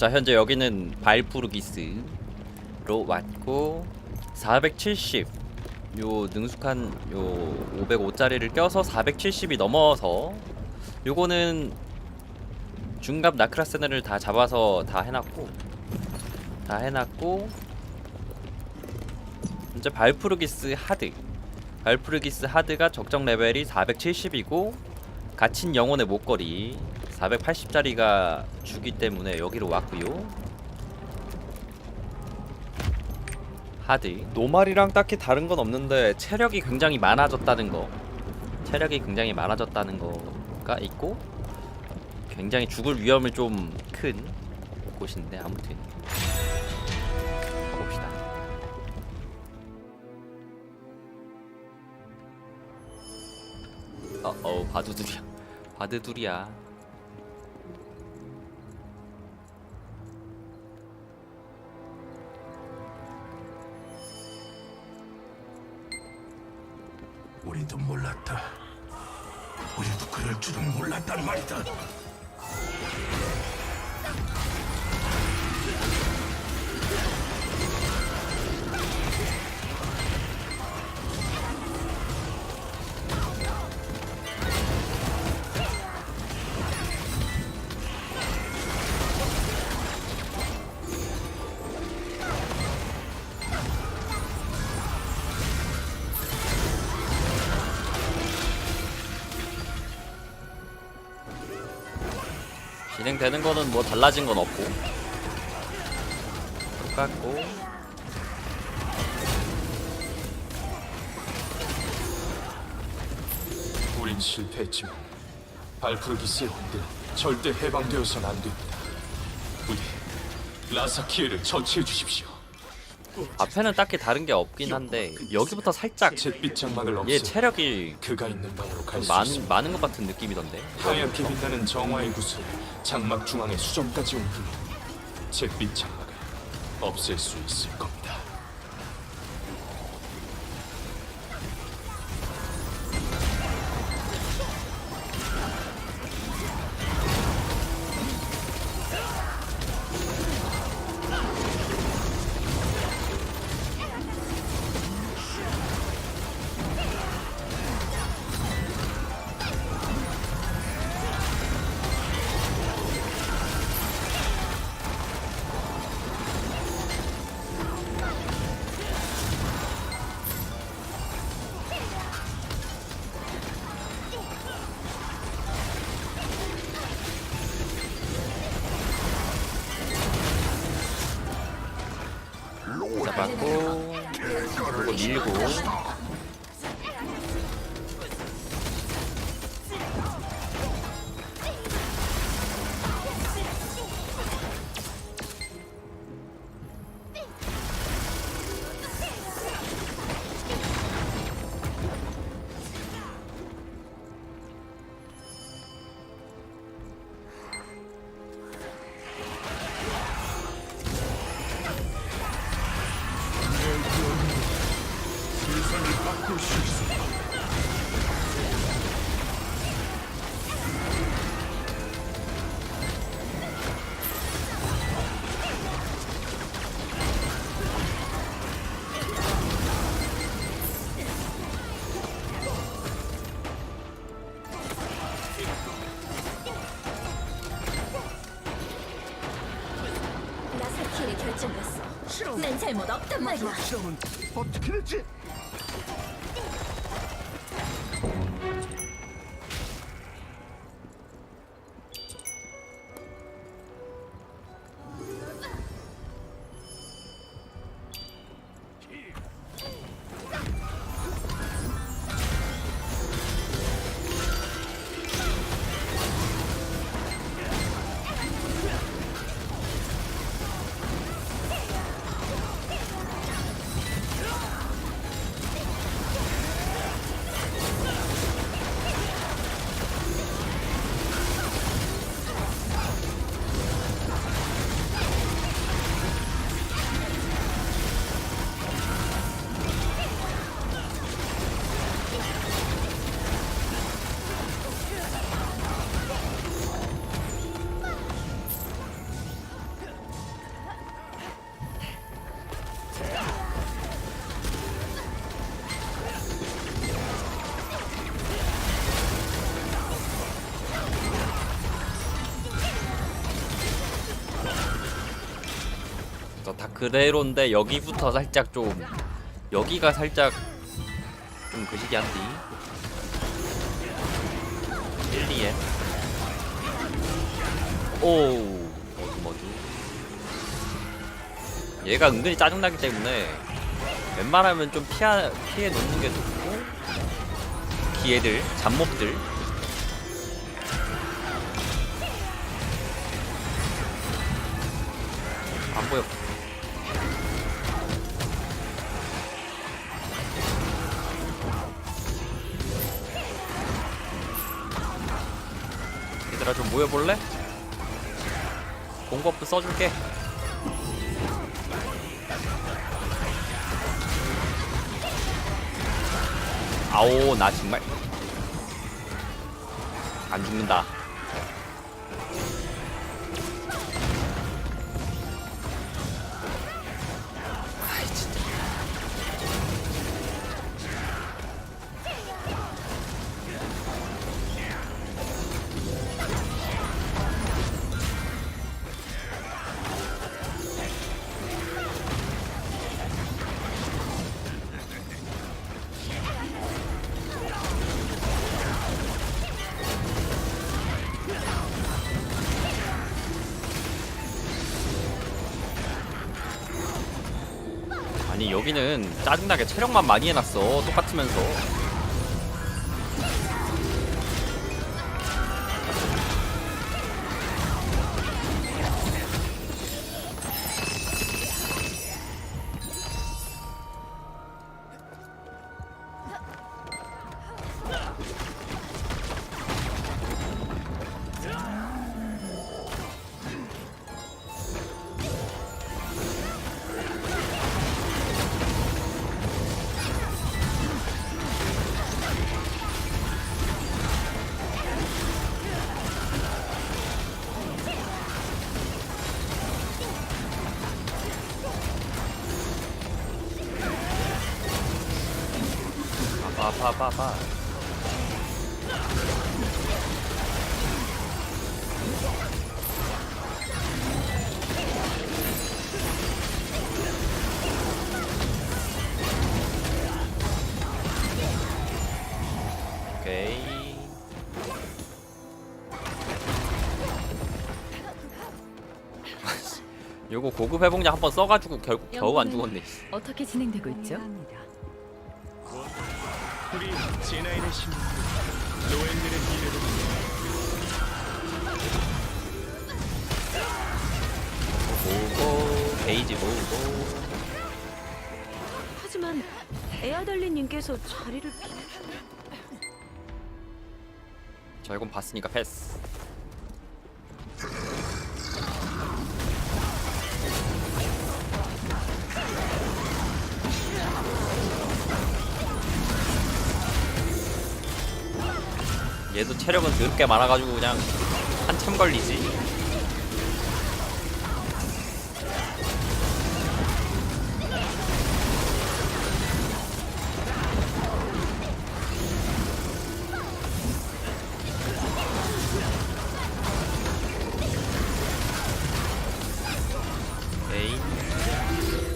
자 현재 여기는 발푸르기스로 왔고 470 요 능숙한 요 505짜리를 껴서 470이 넘어서 요거는 중갑 나크라스네를 다 잡아서 다 해놨고 다 해놨고 이제 발푸르기스 하드 발푸르기스 하드가 적정 레벨이 470이고 갇힌 영혼의 목걸이 480짜리가 주기 때문에 여기로 왔고요. 하드. 노말이랑 딱히 다른 건 없는데 체력이 굉장히 많아졌다는 거. 체력이 굉장히 많아졌다는 거가 있고 굉장히 죽을 위험이 좀큰 곳인데 아무튼 가봅시다. 어, 어 바두들이야. 바드둘이야 우리도 몰랐다. 우리도 그럴 줄은 몰랐단 말이다. 진행되는 거는 뭐 달라진 건 없고 똑같고 우린 실패했지만 발풀기스의 혼대는 절대 해방되어선 안 됩니다. 우리 라사키에를 처치해 주십시오. 앞에는 딱히 다른 게 없긴 한데 여기부터 살짝 잿빛 장막을 얘 없애 체력이 그가 있는 방으로 갈수 많, 있습니다. 많은 것 같은 느낌이던데 하얗게 빛나는 정화의 구슬 장막 중앙의 수정까지 온 힘이 잿빛 장막을 없앨 수 있을 겁니다. 나사키를 결정했어. 난 잘못 없단 말이야. 시험은 어떻게 했지? 그대로인데 여기부터 살짝 좀 여기가 살짝 좀 그시기 한디. 1, 2에. 오 머드 머드 얘가 은근히 짜증나기 때문에 웬만하면 좀 피하, 피해 놓는 게 좋고 기애들 잡몹들. 안 보여 모여볼래? 공버프 써줄게 아오 나 정말 안 죽는다 아니 여기는 짜증나게 체력만 많이 해놨어. 똑같으면서 오케이. 요거 고급 회복약 한번 써가지고 결국 겨우 안 죽었네. 어떻게 진행되고 있죠? 우리 제나인의 신분 노엔들의 미래를 모으고 게이지 모으고. 하지만 에아달리님께서 자리를 비... 자 이건 봤으니까 패스 얘도 체력은 더럽게 많아가지고 그냥 한참 걸리지.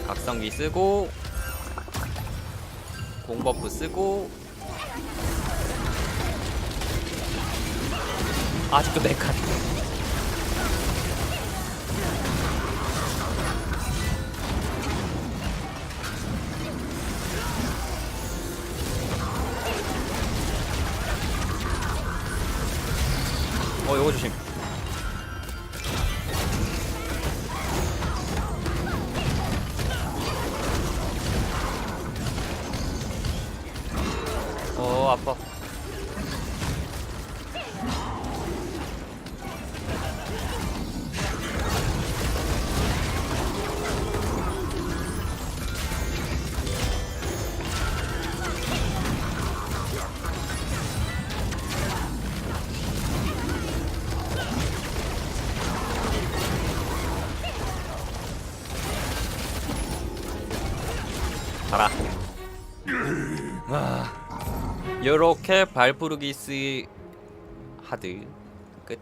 각성기 쓰고 공버프 쓰고 아직도 메카니 어 요거 조심. 어 아파 가라. 아, 요렇게 발부르기스 하드. 끝.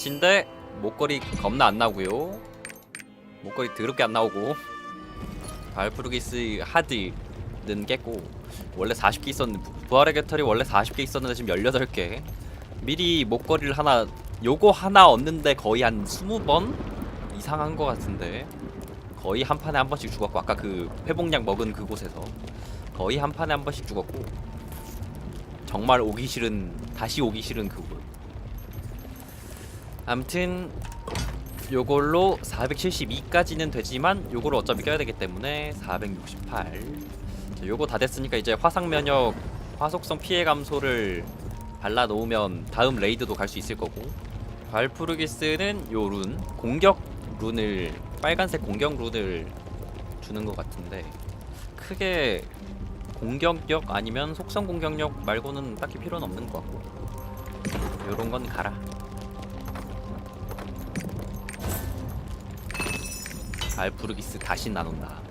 진데 목걸이 겁나 안 나고요. 목걸이 더럽게 안 나오고 발프루기스 하드는 깼고 원래 40개 있었는데 부- 부활의 깃털이 원래 40개 있었는데 지금 18개. 미리 목걸이를 하나 요거 하나 얻는데 거의 한 20번 이상한 거 같은데 거의 한 판에 한 번씩 죽었고 아까 그 회복약 먹은 그곳에서 거의 한 판에 한 번씩 죽었고 정말 오기 싫은 다시 오기 싫은 그곳. 암튼 요걸로 472까지는 되지만 요거를 어차피 껴야 되기 때문에 468 자, 요거 다 됐으니까 이제 화상 면역 화속성 피해 감소를 발라 놓으면 다음 레이드도 갈 수 있을 거고 발푸르기스는 요 룬 공격 룬을 빨간색 공격 룬을 주는 것 같은데 크게 공격력 아니면 속성 공격력 말고는 딱히 필요는 없는 것 같고 요런 건 가라. 발푸르기스 다시 나눈다